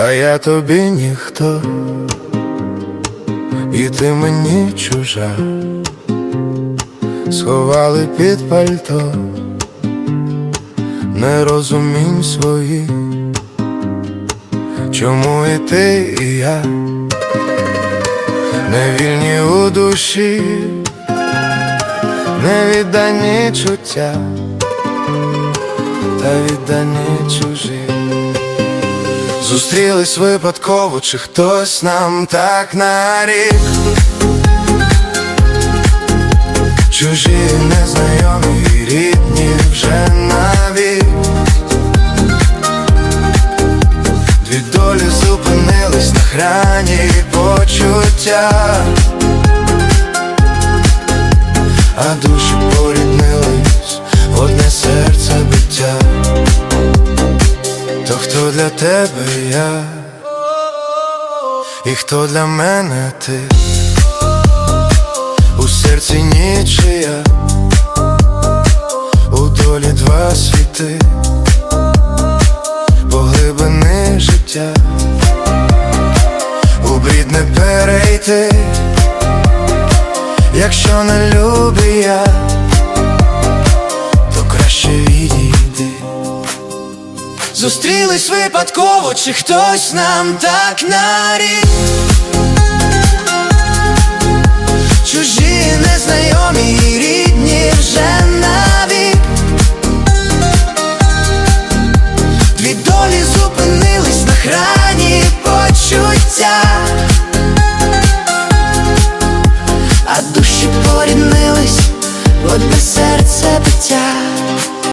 а я тобі ніхто, і ти мені чужа, сховали під пальто, не розумінь свої, чому і ти, і я не вільні у душі, не віддані чуття, та віддані чужі. Зустрілись випадково, чи хтось нам так нарік? Чужі, незнайомі, і рідні вже навік. Дві долі зупинились на храні почуття то хто для тебе я, і хто для мене ти, у серці нічия, у долі два світи, поглибини життя, у брід не перейти, якщо не любий я, Зустрілись випадково, чи хтось нам так нарік